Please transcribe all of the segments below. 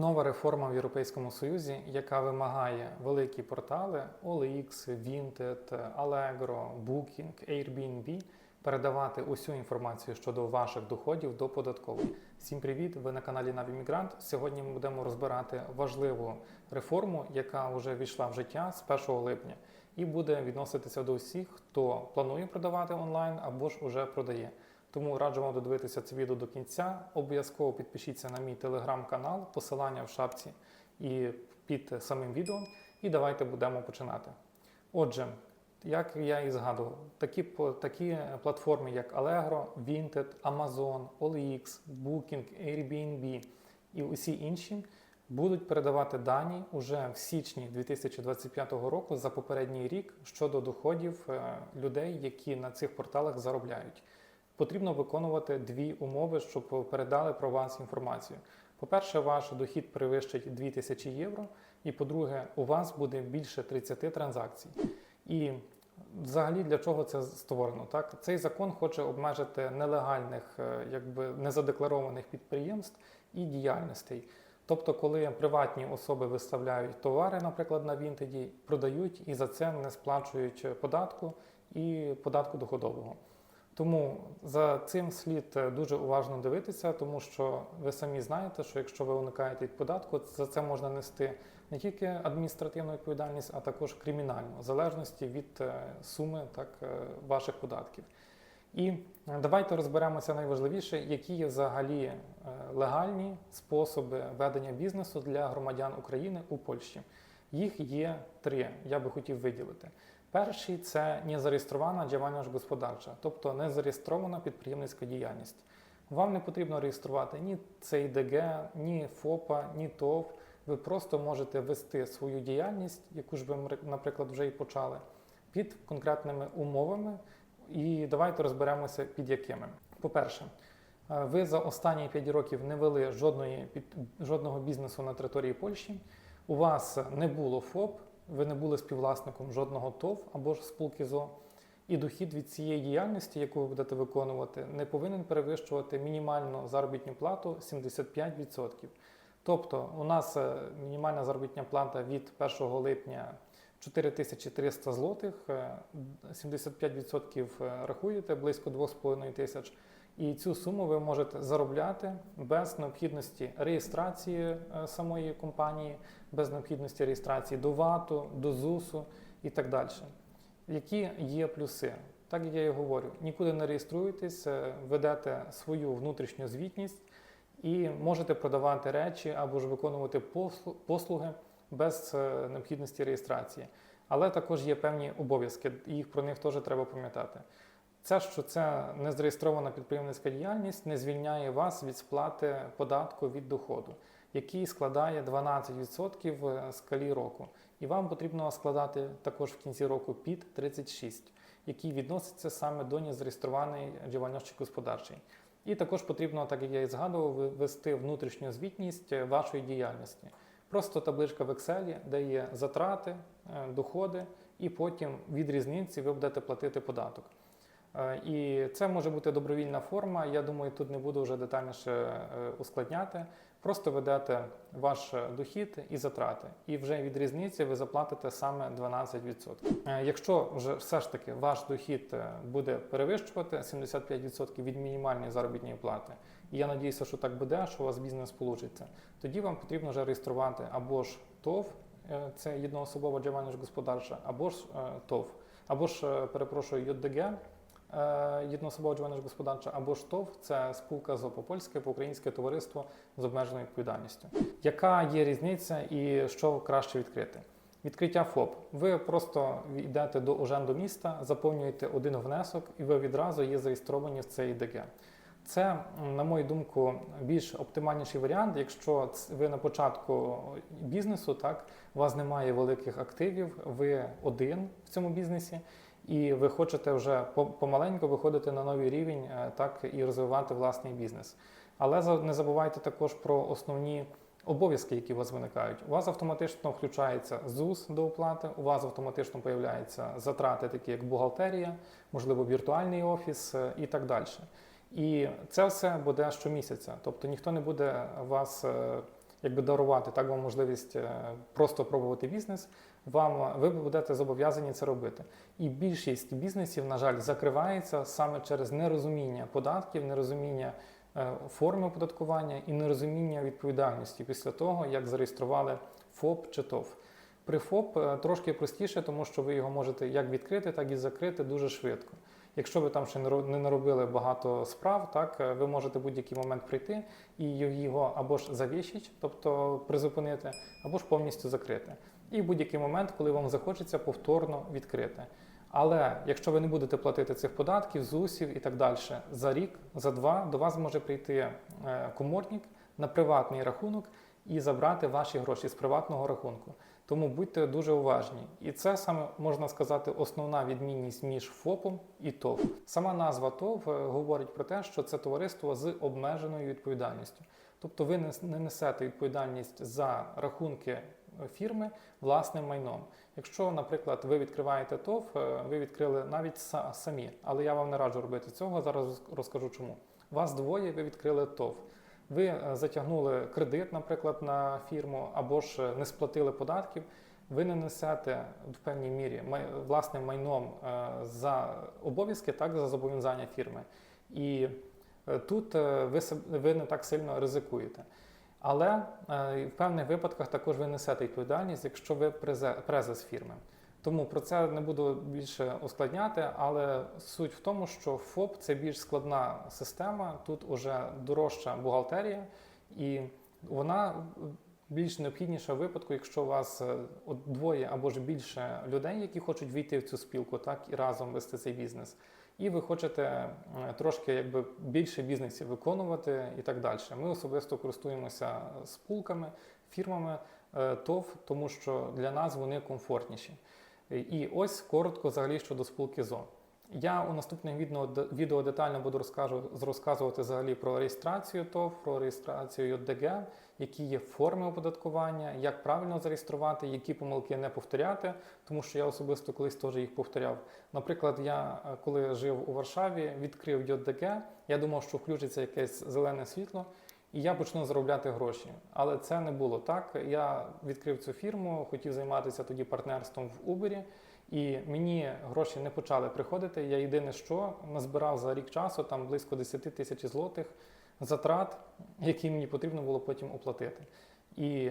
Нова реформа в Європейському Союзі, яка вимагає великі портали OLX, Vinted, Allegro, Booking, Airbnb передавати усю інформацію щодо ваших доходів до податкової. Всім привіт! Ви на каналі Навімігрант. Сьогодні ми будемо розбирати важливу реформу, яка вже війшла в життя з 1 липня, і буде відноситися до усіх, хто планує продавати онлайн або ж уже продає. Тому раджу вам додивитися це відео до кінця. Обов'язково підпишіться на мій телеграм-канал, посилання в шапці і під самим відео. І давайте будемо починати. Отже, як я і згадував, такі, такі платформи, як Allegro, Vinted, Amazon, OLX, Booking, Airbnb і усі інші будуть передавати дані уже в січні 2025 року за попередній рік щодо доходів е, людей, які на цих порталах заробляють потрібно виконувати дві умови, щоб передали про вас інформацію. По-перше, ваш дохід перевищить 2000 євро, і по-друге, у вас буде більше 30 транзакцій. І взагалі для чого це створено? Так, цей закон хоче обмежити нелегальних, е, якби незадекларованих підприємств і діяльностей. Тобто, коли приватні особи виставляють товари, наприклад, на Вінтеді, продають і за це не сплачують податку і податку доходового. Тому за цим слід е, дуже уважно дивитися, тому що ви самі знаєте, що якщо ви уникаєте від податку, за це можна нести не тільки адміністративну відповідальність, а також кримінальну, в залежності від е, суми так, е, ваших податків. І давайте розберемося найважливіше, які є взагалі легальні способи ведення бізнесу для громадян України у Польщі. Їх є три, я би хотів виділити. Перший це незареєстрована діяльність господарча, тобто незареєстрована підприємницька діяльність. Вам не потрібно реєструвати ні ЦІДГ, ні ФОПа, ні ТОВ. Ви просто можете вести свою діяльність, яку ж ви, наприклад, вже і почали, під конкретними умовами. І давайте розберемося, під якими. По-перше, е, ви за останні 5 років не вели жодної, під- жодного бізнесу на території Польщі. У вас не було ФОП, ви не були співвласником жодного ТОВ або ж спілки ЗО, і дохід від цієї діяльності, яку ви будете виконувати, не повинен перевищувати мінімальну заробітну плату 75%. Тобто, у нас е, мінімальна заробітна плата від 1 липня 4300 злотих, е, 75% рахуєте, близько 2,5 тисяч. І цю суму ви можете заробляти без необхідності реєстрації е, самої компанії, без необхідності реєстрації до ВАТу, до ЗУСу і так далі. Які є плюси? Так як я і говорю, нікуди не реєструєтесь, е, ведете свою внутрішню звітність і можете продавати речі або ж виконувати послу- послуги без е, необхідності реєстрації. Але також є певні обов'язки, і про них теж треба пам'ятати. Це, що це незареєстрована підприємницька діяльність, не звільняє вас від сплати податку від доходу, який складає 12% в скалі року. І вам потрібно складати також в кінці року під 36, який відноситься саме до незареєстрованої діяльності господарчої. І також потрібно, так як я і згадував, ви- вести внутрішню звітність е, вашої діяльності. Просто табличка в Excel, де є затрати, е, доходи, і потім від різниці ви будете платити податок. Е, І це може бути добровільна форма. Я думаю, тут не буду вже детальніше е, ускладняти. Просто ведете ваш дохід і затрати, і вже від різниці ви заплатите саме 12%. Е, Якщо вже все ж таки ваш дохід буде перевищувати 75% від мінімальної заробітної плати, і я надіюся, що так буде, що у вас бізнес получиться, тоді вам потрібно вже реєструвати або ж ТОВ, це єдноособова діяльність господарча, або ж ТОВ, або ж перепрошую ЙДГ, е, єдноособова діяльність господарча, або ж ТОВ, це спілка ЗО по-польське, по-українське товариство з обмеженою відповідальністю. Яка є різниця і що краще відкрити? Відкриття ФОП. Ви просто йдете до оженду міста, заповнюєте один внесок, і ви відразу є зареєстровані в цей ДГ. Це, на мою думку, більш оптимальніший варіант, якщо ви на початку бізнесу, так у вас немає великих активів, ви один в цьому бізнесі, і ви хочете вже помаленьку виходити на новий рівень, е, так і розвивати власний бізнес. Але не забувайте також про основні обов'язки, які у вас виникають. У вас автоматично включається ЗУС до оплати, у вас автоматично появляються затрати, такі як бухгалтерія, можливо, віртуальний офіс е, і так далі. І це все буде щомісяця. Тобто ніхто не буде вас е, якби дарувати так вам можливість е, просто пробувати бізнес, вам ви будете зобов'язані це робити. І більшість бізнесів, на жаль, закривається саме через нерозуміння податків, нерозуміння е, форми оподаткування і нерозуміння відповідальності після того, як зареєстрували ФОП чи ТОВ. При ФОП е, трошки простіше, тому що ви його можете як відкрити, так і закрити дуже швидко. Якщо ви там ще не наробили багато справ, так е, ви можете будь-який момент прийти і його або ж завішіть, тобто призупинити, або ж повністю закрити. І в будь-який момент, коли вам захочеться, повторно відкрити. Але якщо ви не будете платити цих податків, ЗУСів і так далі, за рік, за два до вас може прийти е, коморник на приватний рахунок і забрати ваші гроші з приватного рахунку. Тому будьте дуже уважні. І це саме можна сказати основна відмінність між ФОПом і ТОВ. Сама назва ТОВ е, говорить про те, що це товариство з обмеженою відповідальністю. Тобто ви не не несете відповідальність за рахунки е, фірми власним майном. Якщо, наприклад, ви відкриваєте ТОВ, е, ви відкрили навіть са- самі, але я вам не раджу робити цього. Зараз розкажу чому. Вас двоє, ви відкрили ТОВ. Ви е, затягнули кредит, наприклад, на фірму, або ж е, не сплатили податків. Ви не несете в певній мірі власним майном е, за обов'язки, так за зобов'язання фірми. І тут ви, ви не так сильно ризикуєте. Але в певних випадках також ви несете відповідальність, якщо ви презе- презес фірми. Тому про це не буду більше ускладняти, але суть в тому, що ФОП це більш складна система, тут уже дорожча бухгалтерія, і вона більш необхідніша в випадку, якщо у вас е, двоє або ж більше людей, які хочуть війти в цю спілку, так і разом вести цей бізнес. І ви хочете е, трошки якби більше бізнесів виконувати і так далі. Ми особисто користуємося спулками, фірмами е, ТОВ, тому що для нас вони комфортніші. І ось коротко взагалі щодо спілки ЗО. Я у наступних відео, детально буду розкажу, розказувати взагалі про реєстрацію ТОВ, про реєстрацію ЙОДГ, які є форми оподаткування, як правильно зареєструвати, які помилки не повторяти, тому що я особисто колись теж їх повторяв. Наприклад, я е, коли жив у Варшаві, відкрив ЙОДГ, я думав, що включиться якесь зелене світло, і я почну заробляти гроші. Але це не було так. Я відкрив цю фірму, хотів займатися тоді партнерством в Uber, і мені гроші не почали приходити. Я єдине, що назбирав за рік часу там близько 10 тисяч злотих затрат, які мені потрібно було потім оплатити. І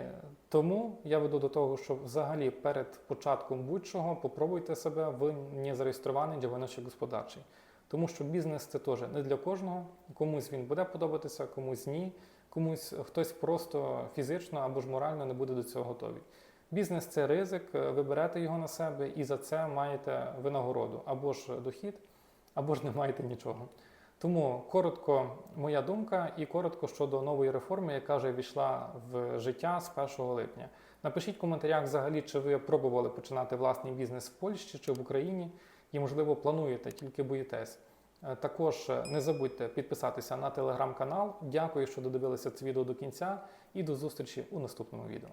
тому я веду до того, що взагалі перед початком будь-чого попробуйте себе в незареєстрований діяльності господарчий. Тому що бізнес це теж не для кожного. Комусь він буде подобатися, комусь ні. Комусь хтось просто фізично або ж морально не буде до цього готовий. Бізнес це ризик, е, ви берете його на себе і за це маєте винагороду або ж дохід, або ж не маєте нічого. Тому коротко моя думка і коротко щодо нової реформи, яка вже війшла в життя з 1 липня. Напишіть в коментарях взагалі, чи ви пробували починати власний бізнес в Польщі чи в Україні, і, можливо, плануєте, тільки боїтесь. Е, Також е, не забудьте підписатися на телеграм-канал. Дякую, що додивилися це відео до кінця, і до зустрічі у наступному відео.